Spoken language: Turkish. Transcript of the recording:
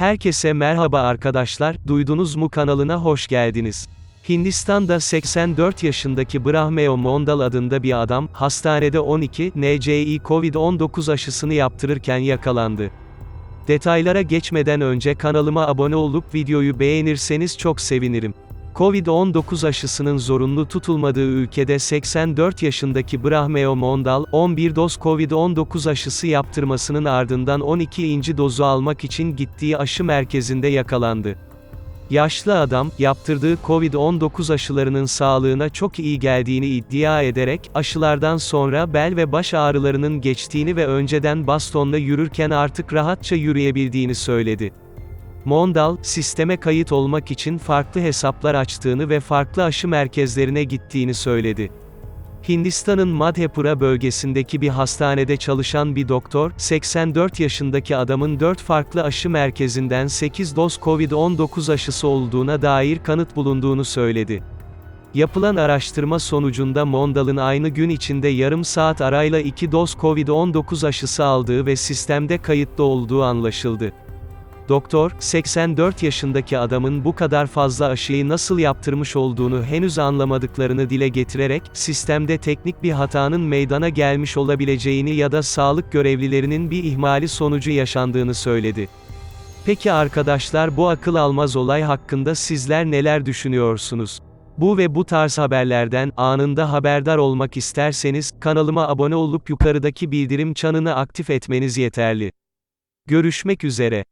Herkese merhaba arkadaşlar, duydunuz mu kanalına hoş geldiniz. Hindistan'da 84 yaşındaki Brahmeo Mondal adında bir adam, hastanede 12 NCI COVID-19 aşısını yaptırırken yakalandı. Detaylara geçmeden önce kanalıma abone olup videoyu beğenirseniz çok sevinirim. Covid-19 aşısının zorunlu tutulmadığı ülkede 84 yaşındaki Brahmeo Mondal, 11 doz Covid-19 aşısı yaptırmasının ardından 12. dozu almak için gittiği aşı merkezinde yakalandı. Yaşlı adam, yaptırdığı Covid-19 aşılarının sağlığına çok iyi geldiğini iddia ederek, aşılardan sonra bel ve baş ağrılarının geçtiğini ve önceden bastonla yürürken artık rahatça yürüyebildiğini söyledi. Mondal, sisteme kayıt olmak için farklı hesaplar açtığını ve farklı aşı merkezlerine gittiğini söyledi. Hindistan'ın Madhepura bölgesindeki bir hastanede çalışan bir doktor, 84 yaşındaki adamın 4 farklı aşı merkezinden 8 doz COVID-19 aşısı olduğuna dair kanıt bulunduğunu söyledi. Yapılan araştırma sonucunda Mondal'ın aynı gün içinde yarım saat arayla 2 doz COVID-19 aşısı aldığı ve sistemde kayıtlı olduğu anlaşıldı. Doktor, 84 yaşındaki adamın bu kadar fazla aşıyı nasıl yaptırmış olduğunu henüz anlamadıklarını dile getirerek, sistemde teknik bir hatanın meydana gelmiş olabileceğini ya da sağlık görevlilerinin bir ihmali sonucu yaşandığını söyledi. Peki arkadaşlar bu akıl almaz olay hakkında sizler neler düşünüyorsunuz? Bu ve bu tarz haberlerden anında haberdar olmak isterseniz kanalıma abone olup yukarıdaki bildirim çanını aktif etmeniz yeterli. Görüşmek üzere.